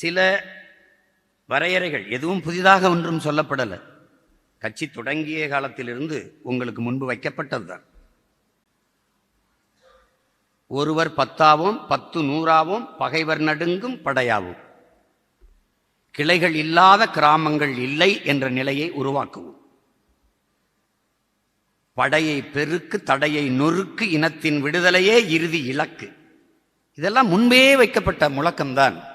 சில வரையறைகள் எதுவும் புதிதாக ஒன்றும் சொல்லப்படலை. கட்சி தொடங்கிய காலத்திலிருந்து உங்களுக்கு முன்பு வைக்கப்பட்டதுதான். ஒருவர் பத்தாவும் பத்து நூறாவும் பகைவர் நடுங்கும் படையாவும். கிளைகள் இல்லாத கிராமங்கள் இல்லை என்ற நிலையை உருவாக்குவோம். படையை பெருக்கு தடையை நொறுக்கு இனத்தின் விடுதலையே இறுதி இலக்கு. இதெல்லாம் முன்பே வைக்கப்பட்ட முழக்கம்தான்.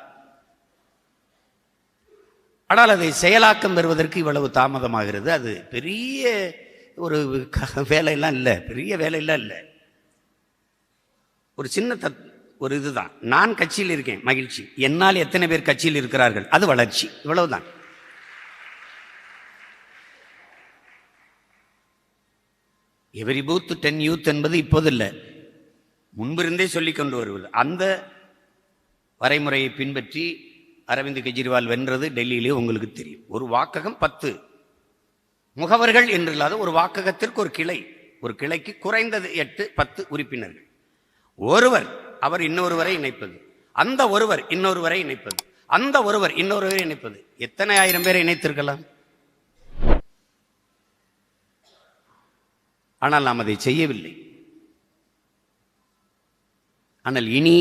ஆனால் அதை செயலாக்கம் பெறுவதற்கு இவ்வளவு தாமதமாகிறது. அது பெரிய ஒரு க- வேலையெல்லாம் இல்லை. பெரிய வேலையெல்லாம் இல்லை. ஒரு சின்ன தத் ஒரு இதுதான். நான் கட்சியில் இருக்கேன். மகிழ்ச்சி. என்னால் எத்தனை பேர் கட்சியில் இருக்கிறார்கள்? அது வளர்ச்சி. இவ்வளவுதான். எவரி பூத் டென் யூத் என்பது இப்போது இல்லை. முன்பிருந்தே சொல்லி கொண்டு வருவது. அந்த வரைமுறையை பின்பற்றி அரவிந்த் கெஜ்ரிவால் வென்றது டெல்லியிலே உங்களுக்கு தெரியும். ஒரு வாக்ககம் பத்து. முகவர்கள் என்றில்லாத ஒரு வாக்ககத்திற்கு ஒரு கிளை. ஒரு கிளைக்கு குறைந்தது எட்டு பத்து உறுப்பினர்கள். ஒருவர் அவர் இன்னொருவரை இணைப்பது. அந்த ஒருவர் இன்னொருவரை இணைப்பது. அந்த ஒருவர் இன்னொருவரை இணைப்பது. எத்தனை ஆயிரம் பேரை இணைத்திருக்கலாம்? ஆனால் நாம் அதை செய்யவில்லை. ஆனால் இனி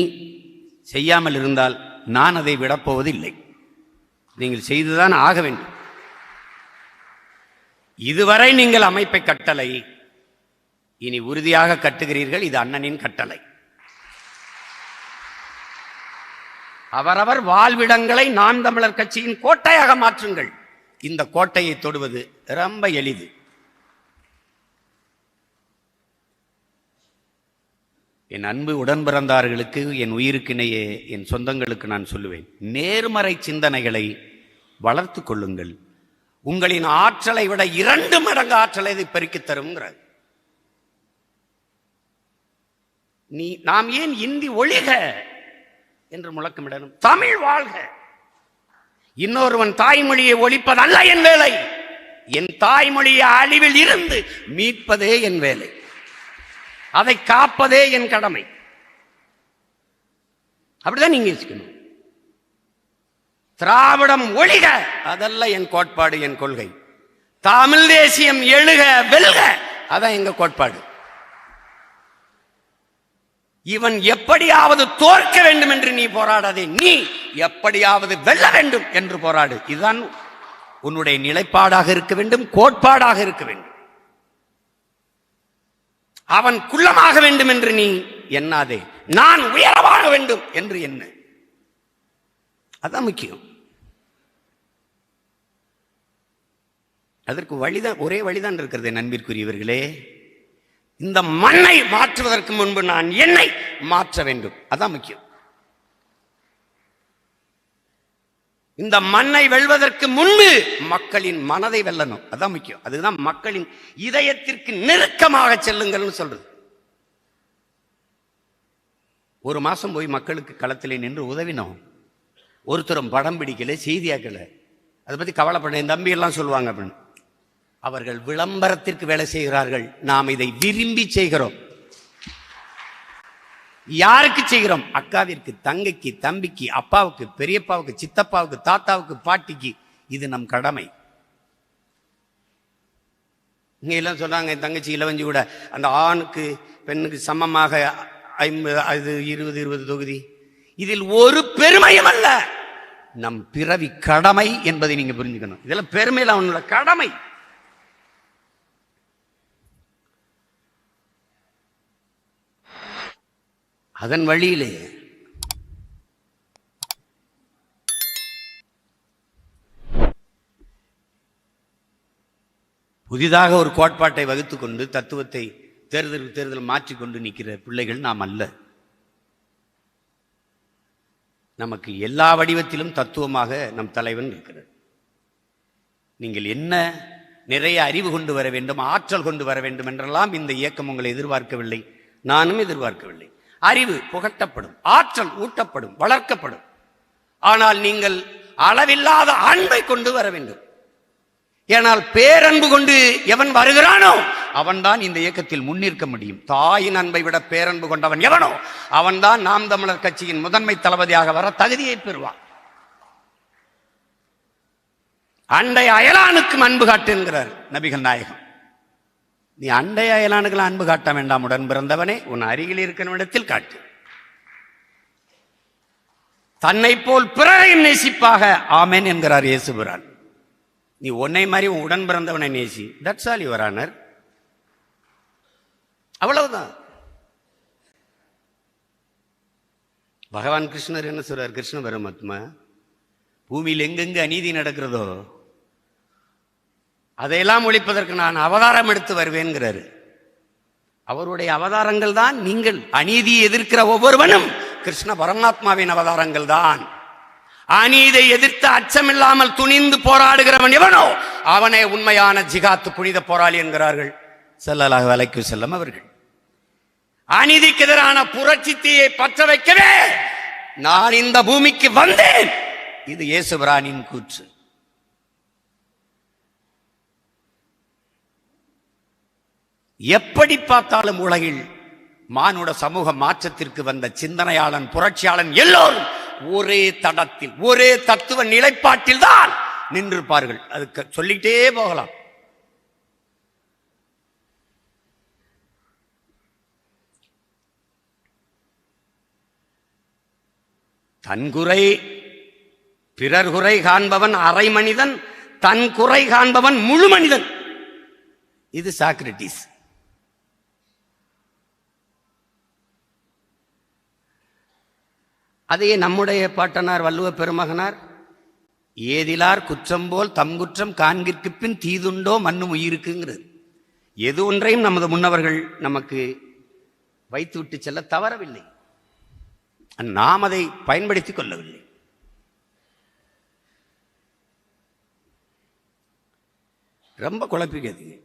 செய்யாமல் இருந்தால் நான் அதை விடப்போவதில்லை. நீங்கள் செய்துதான் ஆக வேண்டும். இதுவரை நீங்கள் அமைப்பை கட்டளை இனி உறுதியாக கட்டுகிறீர்கள் இது அண்ணனின் கட்டளை. அவரவர் வாழ்விடங்களை நாம் தமிழர் கட்சியின் கோட்டையாக மாற்றுங்கள். இந்த கோட்டையை தொடுவது ரொம்ப எளிது. என் அன்பு உடன் பிறந்தார்களுக்கு என் உயிருக்கினையே என் சொந்தங்களுக்கு நான் சொல்லுவேன். நேர்மறை சிந்தனைகளை வளர்த்து கொள்ளுங்கள். உங்களின் ஆற்றலை விட இரண்டு மடங்கு ஆற்றலை இதை பெருக்கித் தருங்கிறது நீ நாம் ஏன் இந்தி ஒழிக என்று முழக்கமிடணும்? தமிழ் வாழ்க. இன்னொருவன் தாய்மொழியை ஒழிப்பதல்ல என் வேலை. என் தாய்மொழியை அழிவில் இருந்து மீட்பதே என் வேலை. அதை காப்பதே என் கடமை. அப்படிதான் நீங்க யோசிக்கணும். திராவிடம் ஒழிக அதல்ல என் கோட்பாடு என் கொள்கை. தமிழ் தேசியம் எழுக வெல்க அதான் எங்க கோட்பாடு. இவன் எப்படியாவது தோற்க வேண்டும் என்று நீ போராடாதே நீ எப்படியாவது வெல்ல வேண்டும் என்று போராடு. இதுதான் உன்னுடைய நிலைப்பாடாக இருக்க வேண்டும் கோட்பாடாக இருக்க வேண்டும். அவன் குள்ளமாக வேண்டும் என்று நீ எண்ணாதே. நான் உயரமாக வேண்டும் என்று என்ன? அதான் முக்கியம். அதற்கு வழிதான் ஒரே வழிதான் இருக்கிறது நண்பிற்குரியவர்களே. இந்த மண்ணை மாற்றுவதற்கு முன்பு நான் என்னை மாற்ற வேண்டும். அதான் முக்கியம். இந்த மண்ணை வெல்வதற்கு முன்பு மக்களின் மனதை வெல்லணும். அதான் முக்கியம். அதுதான் மக்களின் இதயத்திற்கு நெருக்கமாக செல்லுங்கள்னு சொல்றது. ஒரு மாசம் போய் மக்களுக்கு களத்தில் நின்று உதவினோம். ஒருத்தரும் படம் பிடிக்கல செய்தியாக்கல அதை பத்தி கவலைப்பட என் தம்பி எல்லாம் சொல்லுவாங்க அப்படின்னு. அவர்கள் விளம்பரத்திற்கு வேலை செய்கிறார்கள். நாம் இதை விரும்பி செய்கிறோம். யாருக்கு செய்கிறோம்? அக்காவிற்கு தங்கைக்கு தம்பிக்கு அப்பாவுக்கு பெரியப்பாவுக்கு சித்தப்பாவுக்கு தாத்தாவுக்கு பாட்டிக்கு. இது நம் கடமை. இங்க எல்லாம் சொன்னாங்க என் தங்கச்சி இளவஞ்சி கூட. அந்த ஆணுக்கு பெண்ணுக்கு சமமாக ஐம்பது அது இருபது இருபது தொகுதி. இதில் ஒரு பெருமையும் அல்ல. நம் பிறவி கடமை என்பதை நீங்க புரிஞ்சுக்கணும். இதெல்லாம் பெருமையில அவனோட கடமை. அதன் வழியிலே புதிதாக ஒரு கோட்பாட்டை வகுத்து கொண்டு தத்துவத்தை தேர்தல் தேர்தல் மாற்றிக்கொண்டு நிற்கிற பிள்ளைகள் நாம் அல்ல. நமக்கு எல்லா வடிவத்திலும் தத்துவமாக நம் தலைவன் இருக்கிறார். நீங்கள் என்ன நிறைய அறிவு கொண்டு வர வேண்டும் ஆற்றல் கொண்டு வர வேண்டும் என்றெல்லாம் இந்த இயக்கம் உங்களை எதிர்பார்க்கவில்லை. நானும் எதிர்பார்க்கவில்லை. அறிவு புகட்டப்படும் ஆற்றல் ஊட்டப்படும் வளர்க்கப்படும். ஆனால் நீங்கள் அளவில்லாத அன்பை கொண்டு வர வேண்டும். ஏனால் பேரன்பு கொண்டு எவன் வருகிறானோ அவன்தான் இந்த இயக்கத்தில் முன்னிற்க முடியும். தாயின் அன்பை விட பேரன்பு கொண்டவன் எவனோ அவன்தான் நாம் தமிழர் கட்சியின் முதன்மை தளபதியாக வர தகுதியை பெறுவான். அண்டை அயலானுக்கும் அன்பு காட்டு என்கிறார் நபிகள் நாயகம். நீ அண்டை அயலானுக்கு அன்பு காட்ட வேண்டாம் உடன் பிறந்தவனே. உன் அருகில் இருக்கிற இடத்தில் காட்டு. தன்னை போல் பிறரையும் நேசிப்பாக ஆமேன் என்கிறார் இயேசுபிரான் நீ உன்னை மாதிரி உன் உடன் பிறந்தவனை நேசி. தட்ஸ் ஆல் யுவர் ஆனர் அவ்வளவுதான். பகவான் கிருஷ்ணர் என்ன சொல்றார்? கிருஷ்ண பரமாத்மா பூமியில் எங்கெங்கு அநீதி நடக்கிறதோ அதையெல்லாம் ஒழிப்பதற்கு நான் அவதாரம் எடுத்து வருவேன்கிறாரு. அவருடைய அவதாரங்கள் தான் நீங்கள் அநீதியை எதிர்க்கிற ஒவ்வொருவனும் கிருஷ்ண பரமாத்மாவின் அவதாரங்கள் தான். அநீதை எதிர்த்து அச்சமில்லாமல் துணிந்து போராடுகிறவன் எவனோ அவனே உண்மையான ஜிகாத்து புனித போராளி என்கிறார்கள். செல்லலாக வலைக்கு செல்லும் அவர்கள். அநீதிக்கு எதிரான புரட்சி தீயை பற்ற வைக்கவே நான் இந்த பூமிக்கு வந்தேன். இது இயேசுபிரானின் கூற்று. எப்படி பார்த்தாலும் உலகில் மானுட சமூக மாற்றத்திற்கு வந்த சிந்தனையாளன் புரட்சியாளன் எல்லோரும் ஒரே தடத்தில் ஒரே தத்துவ நிலைப்பாட்டில் தான் நின்றிருப்பார்கள். அதுக்கு சொல்லிட்டே போகலாம். தன்குறை பிறர் குறை காண்பவன் அரை மனிதன் தன் குறை காண்பவன் முழு மனிதன். இது சாக்ரட்டிஸ் அதையே நம்முடைய பாட்டனார் வள்ளுவ பெருமகனார் ஏதிலார் குற்றம் போல் தம் குற்றம் காண்கிற்கு பின் தீதுண்டோ மண்ணும் உயிருக்குங்கிறது. எது ஒன்றையும் நமது முன்னவர்கள் நமக்கு வைத்துவிட்டு செல்ல தவறவில்லை. நாம் அதை பயன்படுத்தி கொள்ளவில்லை. ரொம்ப குழப்பிக்காதீங்க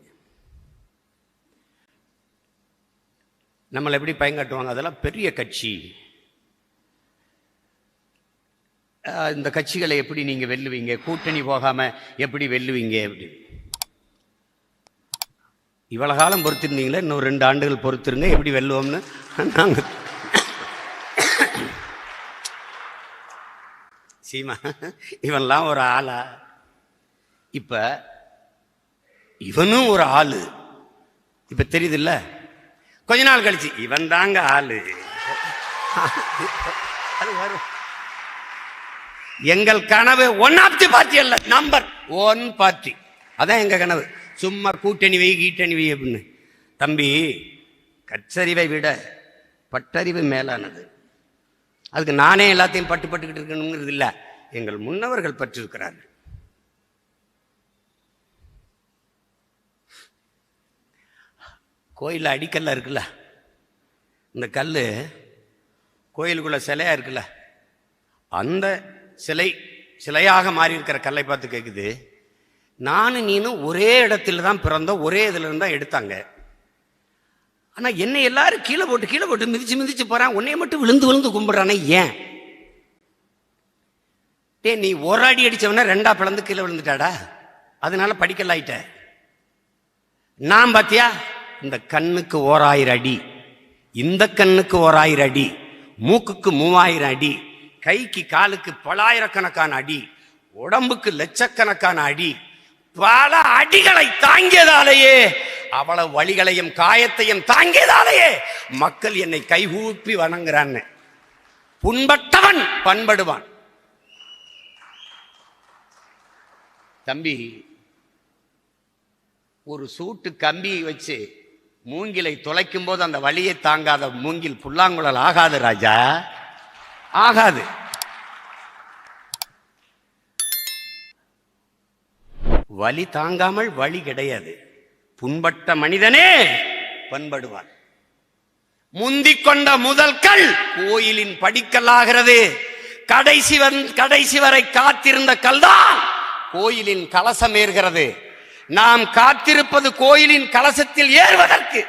நம்மளை எப்படி பயங்காட்டுவாங்க அதெல்லாம் பெரிய கட்சி. இந்த கட்சிகளை எப்படி நீங்க வெல்லுவீங்க? கூட்டணி போகாம எப்படி வெல்லுவீங்க அப்படி? இவ்வளோ காலம் பொறுத்திருந்தீங்களே இன்னும் ரெண்டு ஆண்டுகள் பொறுத்திருங்க எப்படி வெல்லுவோம்னு? நாங்கள் சீமா இவன்லாம் ஒரு ஆளா? இப்ப இவனும் ஒரு ஆளு. இப்ப தெரியுதுல்ல? கொஞ்ச நாள் கழிச்சு இவன் தாங்க ஆளு. அது வரும். எங்கள் கனவு ஒன் ஆஃப் தி பார்ட்டி அல்ல நம்பர் ஒன் பார்ட்டி அதான் எங்கள் கனவு. சும்மா கூட்டணி வை கீட்டணி வை அப்படின்னு. தம்பி கச்சரிவை விட பட்டறிவு மேலானது. அதுக்கு நானே எல்லாத்தையும் பட்டு பட்டுக்கிட்டு இருக்கணுங்கிறது இல்லை. எங்கள் முன்னவர்கள் பற்றிருக்கிறார்கள். கோயிலில் அடிக்கல்ல இருக்குல்ல? இந்த கல் கோயிலுக்குள்ள சிலையா இருக்குல்ல? அந்த சிலை சிலையாக மாறி இருக்கிற கல்லை பார்த்து கேட்குது நானும் நீனும் ஒரே இடத்துல தான் பிறந்தோம் ஒரே இதில் இருந்தால் தான் எடுத்தாங்க. ஆனால் என்னை எல்லாரும் கீழே போட்டு கீழே போட்டு மிதிச்சு மிதிச்சு போகிறான் உன்னைய மட்டும் விழுந்து விழுந்து கும்பிட்றானே ஏன்? டே நீ ஒரு அடி அடித்தவன ரெண்டா பிளந்து கீழே விழுந்துட்டாடா? அதனால படிக்கல ஆயிட்ட. நான் பாத்தியா? இந்த கண்ணுக்கு ஓராயிரம் அடி இந்த கண்ணுக்கு ஓராயிரம் அடி மூக்குக்கு மூவாயிரம் அடி கைக்கு காலுக்கு பலாயிரக்கணக்கான அடி உடம்புக்கு லட்சக்கணக்கான அடி பல அடிகளை தாங்கியதாலேயே அவ்வளவு வழிகளையும் காயத்தையும் தாங்கியதாலேயே மக்கள் என்னை கைகூப்பி வணங்குறான். புண்பட்டவன் பண்படுவான். தம்பி ஒரு சூட்டு கம்பி வச்சு மூங்கிலை துளைக்கும் போது அந்த வலியை தாங்காத மூங்கில் புல்லாங்குழல் ஆகாது ராஜா. ஆகாது. வலி தாங்காமல் வழி கிடையாது. புண்பட்ட மனிதனே பண்படுவான். முந்திக் கொண்ட முதல் கல் கோயிலின் படிக்கல்லாகிறது. கடைசி வந் கடைசி வரை காத்திருந்த கல்தான் கோயிலின் கலசம் ஏறுகிறது. நாம் காத்திருப்பது கோயிலின் கலசத்தில் ஏறுவதற்கு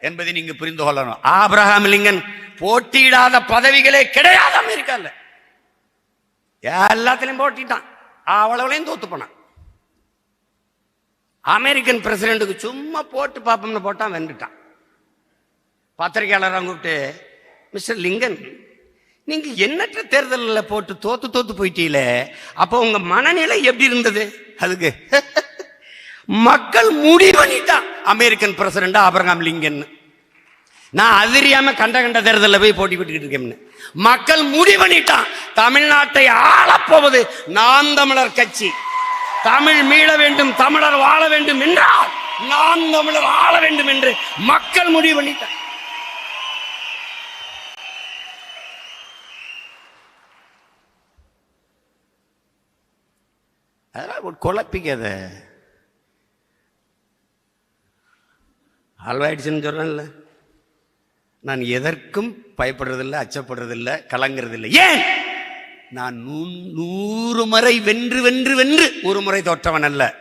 என்பதை நீங்க புரிந்து கொள்ளணும். ஆபிரகாம் லிங்கன் போட்டியிடாத பதவிகளே கிடையாது அமெரிக்கால. எல்லாத்திலையும் போட்டிட்டான். அவ்வளவுலையும் தோத்து போனான். அமெரிக்கன் பிரசிடென்ட்டுக்கு சும்மா போட்டு பார்ப்போம்னு போட்டான் வென்றுட்டான். பத்திரிகையாளராக கூப்பிட்டு மிஸ்டர் லிங்கன் நீங்க எண்ணற்ற தேர்தலில் போட்டு தோத்து தோத்து போயிட்டீங்களே அப்போ உங்க மனநிலை எப்படி இருந்தது? அதுக்கு மக்கள் முடிவு பண்ணிட்டான் அமெரிக்கன் பிரசிடண்டா அபரகாம் லிங்கன்னு. நான் அதிரியாம கண்ட கண்ட தேர்தலில் போய் போட்டி போட்டுக்கிட்டு இருக்கேன்னு மக்கள் முடிவு பண்ணிட்டான். தமிழ்நாட்டை ஆளப்போவது நாம் தமிழர் கட்சி. தமிழ் மீள வேண்டும் தமிழர் வாழ வேண்டும் என்றால் நாம் தமிழர் ஆள வேண்டும் என்று மக்கள் முடிவு பண்ணிட்டான் அதெல்லாம் குழப்பிக்காத ஆழ்வாயிடுச்சுன்னு சொல்றேன்ல. நான் எதற்கும் பயப்படுறதில்லை அச்சப்படுறதில்லை கலங்குறதில்லை. ஏன்? நான் நூ- நூறு முறை வென்று வென்று வென்று ஒரு முறை தோற்றவன் அல்ல.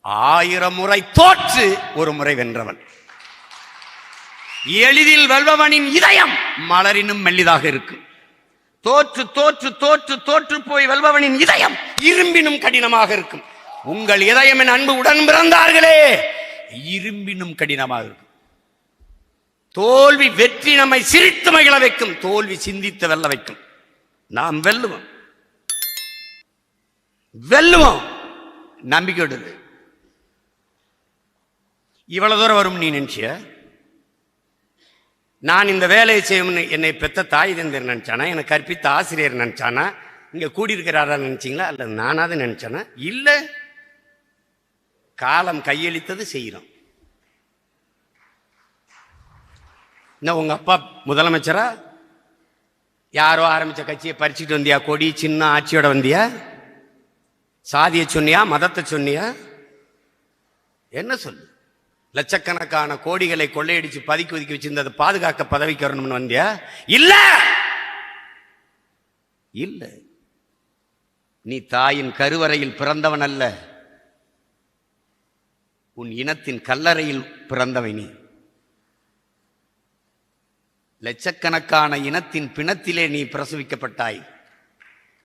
ஆயிரம் முறை தோற்று ஒரு முறை வென்றவன். எளிதில் வெல்பவனின் இதயம் மலரினும் மெல்லிதாக இருக்கும். தோற்று தோற்று தோற்று தோற்று போய் வெல்பவனின் இதயம் இரும்பினும் கடினமாக இருக்கும். உங்கள் இதயம் என் அன்பு உடன் பிறந்தார்களே இரும்பினும் கடினமாக இருக்கும். தோல்வி வெற்றி நம்மை சிரித்து மகிழ வைக்கும். தோல்வி சிந்தித்து வெல்ல வைக்கும். நாம் வெல்லுவோம். வெல்லுவோம். நம்பிக்கையோடு இவ்வளவு தூரம் வரும் நீ நினைச்சிய? நான் இந்த வேலையை செய்யணும்னு என்னை பெத்த தாய் தந்தர் நினைச்சானா? எனக்கு கற்பித்த ஆசிரியர் நினைச்சானா? இங்க கூடியிருக்கிறாரா நினைச்சீங்களா? அல்ல நானாவது நினைச்சானா? இல்ல. காலம் கையளித்தது செய்கிறோம். என்ன உங்க அப்பா முதலமைச்சரா? யாரோ ஆரம்பிச்ச கட்சியை பறிச்சுட்டு வந்தியா? கொடி சின்ன ஆட்சியோட வந்தியா? சாதியை சொன்னியா? மதத்தை சொன்னியா? என்ன சொல்லு? லட்சக்கணக்கான கோடிகளை கொள்ளையடிச்சு பதுக்கி ஒதுக்கி வச்சிருந்ததை பாதுகாக்க பதவிக்கு வரணும்னு வந்தியா? இல்ல! இல்ல. நீ தாயின் கருவறையில் பிறந்தவன் அல்ல. உன் இனத்தின் கல்லறையில் பிறந்தவன் நீ. லட்சக்கணக்கான இனத்தின் பிணத்திலே நீ பிரசவிக்கப்பட்டாய்.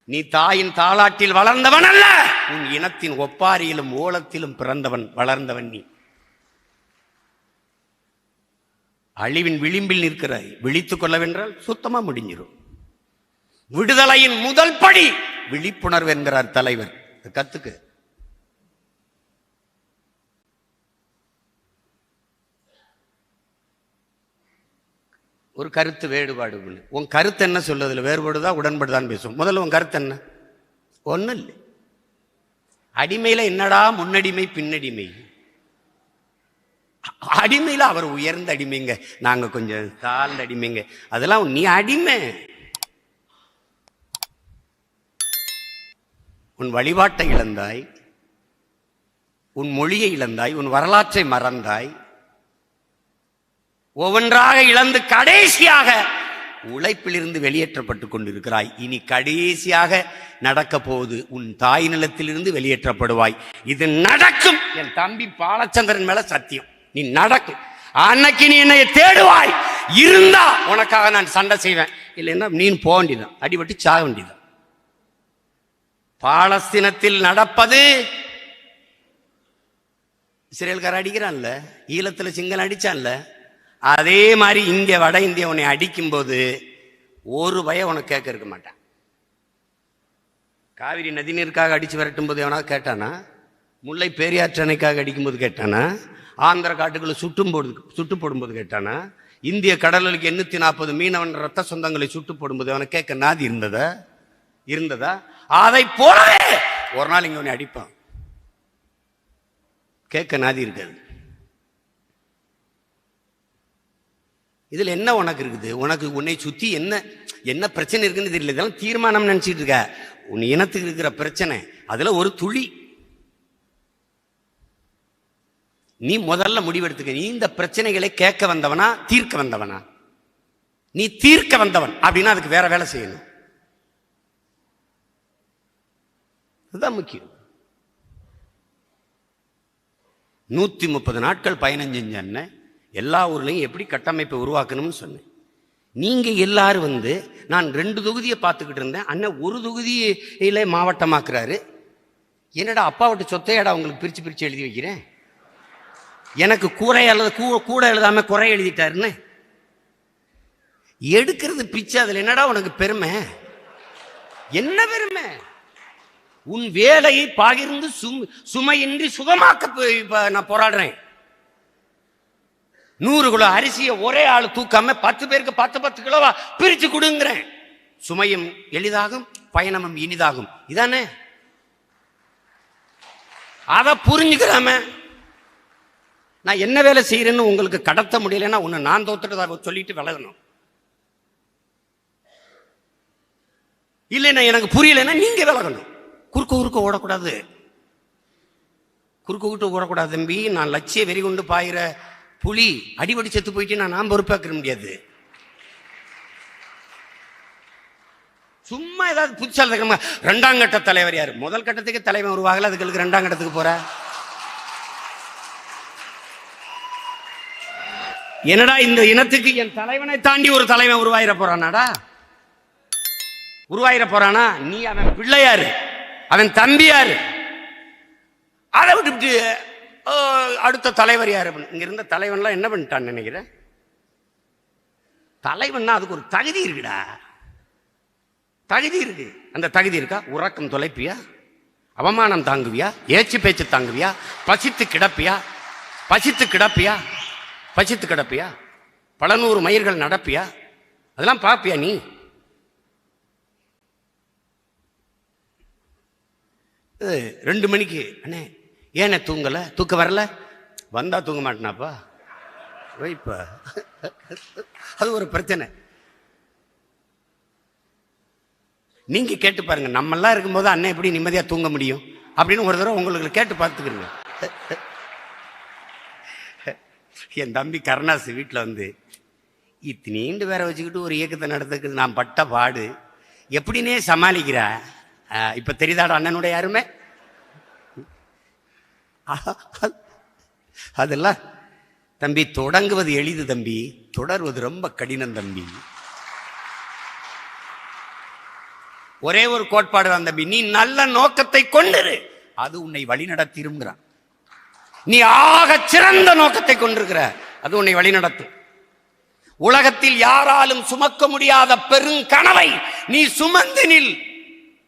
நீ தாயின் தாளாட்டில் வளர்ந்தவன் அல்ல உன் இனத்தின் ஒப்பாரியிலும் ஓலத்திலும் பிறந்தவன் வளர்ந்தவன் நீ. அழிவின் விளிம்பில் நிற்கிறாய் விழித்துக் கொள்ளவென்றால் சுத்தமா முடிஞ்சிடும் விடுதலையின் முதல் படி விழிப்புணர்வு என்கிறார் தலைவர். கத்துக்கு. ஒரு கருத்து வேறுபாடு உன் கருத்து என்ன சொல்லுதுல வேறுபாடுதான் உடன்படுதான் பேசுவோம். முதல்ல உன் கருத்து என்ன? ஒன்றும் இல்லை. அடிமையில என்னடா முன்னடிமை பின்னடிமை? அடிமையில் அடிமையில அவர் உயர்ந்த அடிமைங்க. நாங்க கொஞ்சம் தாழ்ந்த அடிமைங்க. அதெல்லாம் நீ அடிமை. உன் வழிபாட்டை இழந்தாய். உன் மொழியை இழந்தாய். உன் வரலாற்றை மறந்தாய். ஒவ்வொன்றாக இழந்து கடைசியாக உழைப்பிலிருந்து வெளியேற்றப்பட்டுக் கொண்டிருக்கிறாய். இனி கடைசியாக நடக்க போகுது உன் தாய் நிலத்திலிருந்து வெளியேற்றப்படுவாய். இது நடக்கும். என் தம்பி பாலச்சந்திரன் மேல சத்தியம். நீ நடக்கும். அன்னைக்கு நீ என்னை தேடுவாய். இருந்தா உனக்காக நான் சண்டை செய்வேன். இல்லைன்னா நீ போக வேண்டியதான் அடிபட்டு சாக வேண்டியதான் பாலஸ்தீனத்தில் நடப்பது இஸ்ரேல்கார அடிக்கிறான்ல. ஈழத்துல சிங்களம் அடிச்சான்ல. அதே மாதிரி இங்கே வட இந்தியா உன்னை அடிக்கும்போது ஒரு பய உனக்கு கேட்க இருக்க மாட்டான். காவிரி நதிநீருக்காக அடித்து விரட்டும் போது எவனா கேட்டானா? முல்லை பேரியாற்று அணைக்காக அடிக்கும்போது கேட்டானா? ஆந்திர காட்டுக்குள்ள சுட்டும் போடு சுட்டு போடும்போது கேட்டானா? இந்திய கடலுக்கு எண்ணூற்றி நாற்பது மீனவன் ரத்த சொந்தங்களை சுட்டு போடும்போது அவனை கேட்க நாதி இருந்ததா? இருந்ததா? அதை போலவே ஒரு நாள் இங்கே உன்னை அடிப்பான். கேட்க நாதி இருக்காது. இதில் என்ன உனக்கு இருக்குது? உனக்கு உன்னை சுற்றி என்ன என்ன பிரச்சனை இருக்குன்னு தெரியல. இதெல்லாம் தீர்மானம் நினச்சிட்டு இருக்க. உன் இனத்துக்கு இருக்கிற பிரச்சனை அதில் ஒரு துளி. நீ முதல்ல முடிவெடுத்துக்க. நீ இந்த பிரச்சனைகளை கேட்க வந்தவனா தீர்க்க வந்தவனா? நீ தீர்க்க வந்தவன் அப்படின்னா அதுக்கு வேற வேலை செய்யணும். அதுதான் முக்கியம். நூத்தி முப்பது நாட்கள் பயணம் செஞ்சேன்னு எல்லா ஊர்லேயும் எப்படி கட்டமைப்பை உருவாக்கணும்னு சொன்னேன். நீங்கள் எல்லாரும் வந்து நான் ரெண்டு தொகுதியை பார்த்துக்கிட்டு இருந்தேன். அண்ணன் ஒரு தொகுதியில் மாவட்டமாக்குறாரு. என்னடா அப்பாவிட்ட சொத்தையடா சொத்தையாடா உங்களுக்கு பிரித்து பிரித்து எழுதி வைக்கிறேன்? எனக்கு கூரை அல்லது கூ கூட எழுதாமல் குறை எழுதிட்டாருன்னு. எடுக்கிறது பிச்சை அதில் என்னடா உனக்கு பெருமை? என்ன பெருமை? உன் வேலையை பகிர்ந்து சும் சுமையின்றி சுகமாக்க நான் போராடுறேன். நூறு கிலோ அரிசியை ஒரே ஆள் தூக்காம பத்து பேருக்கு பத்து பத்து கிலோவா பிரிச்சு கொடுங்கிறேன். சுமையும் எளிதாகும் பயணமும் இனிதாகும். இதானே? அதை புரிஞ்சுக்கிறாம நான் என்ன வேலை செய்யறேன்னு உங்களுக்கு கடத்த முடியலன்னா ஒன்று நான் தோத்துட்டு சொல்லிட்டு விலகணும். இல்லைன்னா எனக்கு புரியலைன்னா நீங்க விலகணும். குறுக்க குறுக்க ஓடக்கூடாது. குறுக்க குறுக்க ஓடக்கூடாது தம்பி. நான் லட்சிய வெறி கொண்டு பாயிற புலி அடிபடி செத்து போயிட்டு நான் நான் பொறுப்பாக்க முடியாது. சும்மா ஏதாவது புதுசாக இருக்கணுமா ரெண்டாம் கட்ட தலைவர் யார்? முதல் கட்டத்துக்கு தலைவன் உருவாகல அதுக்கு ரெண்டாம் கட்டத்துக்கு போற? என்னடா இந்த இனத்துக்கு என் தலைவனை தாண்டி ஒரு தலைவன் உருவாயிர போறானாடா? உருவாயிர போறானா? நீ அவன் பிள்ளையாரு. அவன் தம்பியாரு. அதை விட்டு அடுத்த தலைவர் யார் அப்படின்னு. இருந்த தலைவன்லாம் என்ன பண்ணிட்டான்னு நினைக்கிறேன்? தலைவன்னா அதுக்கு ஒரு தகுதி இருக்குடா. தகுதி இருக்கு. அந்த தகுதி இருக்கா? உறக்கம் தொலைப்பியா? அவமானம் தாங்குவியா? ஏச்சு பேச்சு தாங்குவியா? பசித்து கிடப்பியா? பசித்து கிடப்பியா? பசித்து கிடப்பியா? பல நூறு மயிர்கள் நடப்பியா? அதெல்லாம் பார்ப்பியா நீ? ரெண்டு மணிக்கு. அண்ணே ஏண்ணே தூங்கலை? தூக்க வரல? வந்தால் தூங்க மாட்டேனாப்பா. வைப்பா. அது ஒரு பிரச்சனை. நீங்கள் கேட்டு பாருங்க நம்மெல்லாம் இருக்கும்போது அண்ணன் எப்படி நிம்மதியாக தூங்க முடியும்? அப்படின்னு ஒரு தடவை உங்களுக்கு கேட்டு பார்த்துக்கிறீங்க. என் தம்பி கருணாசு வீட்டில் வந்து இத்தினீண்டு வேற வச்சுக்கிட்டு ஒரு இயக்கத்தை நடத்துக்கு நான் பட்ட பாடு. எப்படின்னே சமாளிக்கிறா. இப்போ தெரியுதாடா அண்ணனுடைய யாருமே அதெல்லாம் தம்பி தொடங்குவது எளிது தம்பி. தொடர்வது ரொம்ப கடினம் தம்பி. ஒரே ஒரு கோட்பாடு தான் தம்பி. நீ நல்ல நோக்கத்தை கொண்டிரு. அது உன்னை வழி நடத்திருங்கிறான் நீ ஆக சிறந்த நோக்கத்தை கொண்டிருக்கிற. அது உன்னை வழி நடத்தும் உலகத்தில் யாராலும் சுமக்க முடியாத பெருங்கனவை நீ சுமந்து நில்.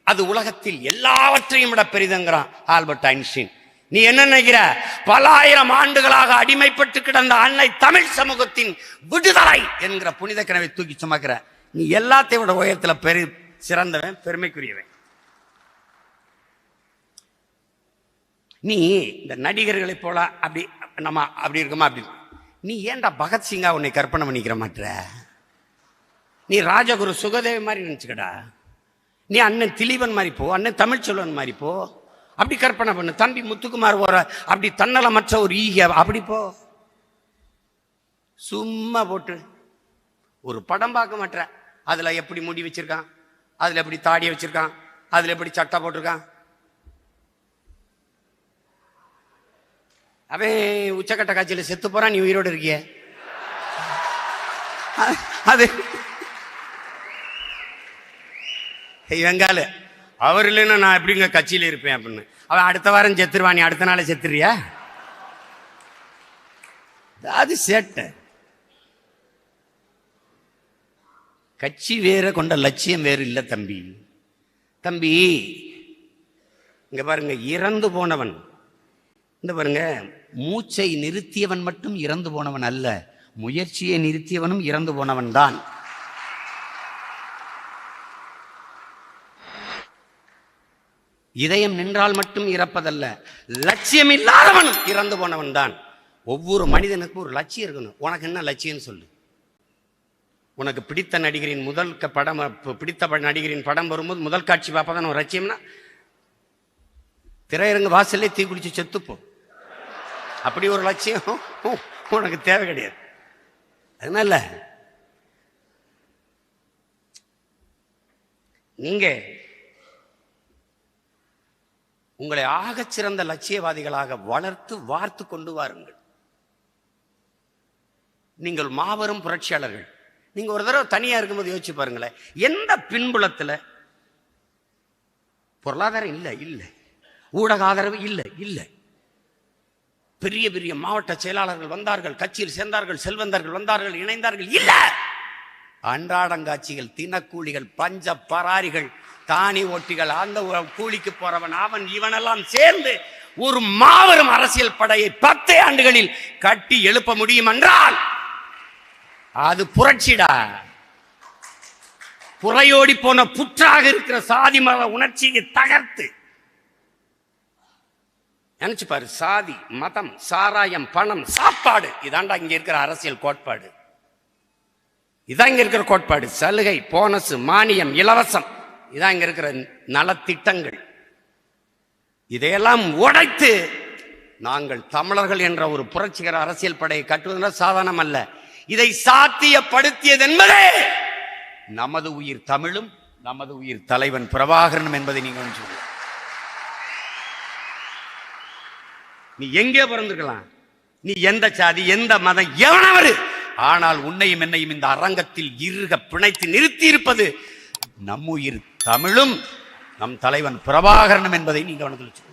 அது உலகத்தில் எல்லாவற்றையும் விட பெரிதுங்கிறான் ஆல்பர்ட் ஐன்ஸ்டீன். நீ என்ன நினைக்கிற? பல ஆயிரம் ஆண்டுகளாக அடிமைப்பட்டு கிடந்த அன்னை தமிழ் சமூகத்தின் விடுதலை என்கிற புனித கனவை தூக்கி சுமக்கிற. நீ எல்லாத்தையும் விட பெரு சிறந்தவன் பெருமைக்குரியவன். நீ இந்த நடிகர்களை போல அப்படி நம்ம அப்படி இருக்குமா? அப்படி நீ ஏன்டா பகத்சிங்கா உன்னை கற்பனை பண்ணிக்கிற மாட்ற? நீ ராஜகுரு சுகதேவி மாதிரி நினச்சிக்கடா. நீ அண்ணன் திலீபன் மாதிரி போ அண்ணன் தமிழ்ச்செல்வன் மாதிரி போ. அப்படி கற்பனை பண்ணு. தம்பி முத்துக்குமார் போற அப்படி தன்னலமற்ற ஒரு ஈக அப்படி போ. சும்மா போட்டு. ஒரு படம் பார்க்க மாட்ற அதில் எப்படி முடி வச்சிருக்கான்? அதில் எப்படி தாடியை வச்சிருக்கான்? அதில் எப்படி சட்டை போட்டிருக்கான்? அவன் உச்சக்கட்ட காட்சியில் செத்து போறான் நீ உயிரோடு இருக்கிய. அது வெங்காலு அவர் இல்லைன்னா நான் எப்படிங்க கட்சியில் இருப்பேன் அப்படின்னு? அவன் அடுத்த வாரம் செத்துருவா நீ அடுத்த நாளே செத்துறியா? அது சேட்டை. கட்சி வேற கொண்ட லட்சியம் வேறு இல்லை தம்பி. தம்பி இங்க பாருங்க இறந்து போனவன். இந்த பாருங்க மூச்சை நிறுத்தியவன் மட்டும் இறந்து போனவன் அல்ல முயற்சியை நிறுத்தியவனும் இறந்து போனவன் தான் இதயம் நின்றால் மட்டும் இறப்பதல்ல லட்சியம் இல்லாதவன் இறந்து போனவன் தான் ஒவ்வொரு மனிதனுக்கும் ஒரு லட்சியம் இருக்கணும். உனக்கு என்ன லட்சியம் சொல்லு. உனக்கு பிடித்த நடிகரின் முதல் படம் பிடித்த ப- நடிகரின் படம் வரும்போது முதல் காட்சி பார்ப்பதான் ஒரு லட்சியம்னா? திரையரங்கு வாசல்லே தீ குடிச்சு அப்படி ஒரு லட்சியம் உனக்கு தேவை கிடையாது. அதனால நீங்க உங்களை ஆகச் சிறந்த லட்சியவாதிகளாக வளர்த்து வார்த்து கொண்டு வாருங்கள். நீங்கள் மாபெரும் புரட்சியாளர்கள். நீங்க ஒரு தடவை தனியா இருக்கும்போது யோசிச்சு பாருங்களேன். எந்த பின்புலத்துல? பொருளாதாரம் இல்லை இல்லை. ஊடக ஆதரவு இல்லை இல்லை. பெரிய பெரிய மாவட்ட செயலாளர்கள் வந்தார்கள் கட்சியில் சேர்ந்தார்கள் செல்வந்தர்கள் வந்தார்கள் இணைந்தார்கள் இல்லை. அன்றாடங்காட்சிகள் தினக்கூலிகள் பஞ்ச பராரிகள் தானி ஓட்டிகள் அந்த கூலிக்கு போறவன் அவன் இவனெல்லாம் சேர்ந்து ஒரு மாபெரும் அரசியல் படையை பத்தே ஆண்டுகளில் கட்டி எழுப்ப முடியும் என்றால் அது புரட்சிடா. புறையோடி போன புற்றாக இருக்கிற சாதி மத உணர்ச்சியை தகர்த்து. நினைச்சு பாரு சாதி மதம் சாராயம் பணம் சாப்பாடு இதாண்டா இங்க இருக்கிற அரசியல் கோட்பாடு. இதான் இங்க இருக்கிற கோட்பாடு. சலுகை போனஸ் மானியம் இலவசம். இதான் இங்க இருக்கிற நலத்திட்டங்கள். இதையெல்லாம் உடைத்து நாங்கள் தமிழர்கள் என்ற ஒரு புரட்சிகர அரசியல் படையை கட்டுவதெல்லாம் சாதாரணம் அல்ல இதை சாத்தியப்படுத்தியது என்பதே நமது உயிர் தமிழும் நமது உயிர் தலைவன் பிரபாகரனும் என்பதை நீங்க சொல்லுங்க நீ எங்கே பிறந்திருக்கலாம். நீ எந்த சாதி எந்த மதம் எவனவரு ஆனால் உன்னையும் என்னையும் இந்த அரங்கத்தில் இருக பிணைத்து நிறுத்தி இருப்பது நம்முயிர் தமிழும் நம் தலைவன் பிரபாகரனும் என்பதை நீங்கள் கவனத்தில் வச்சுக்கணும்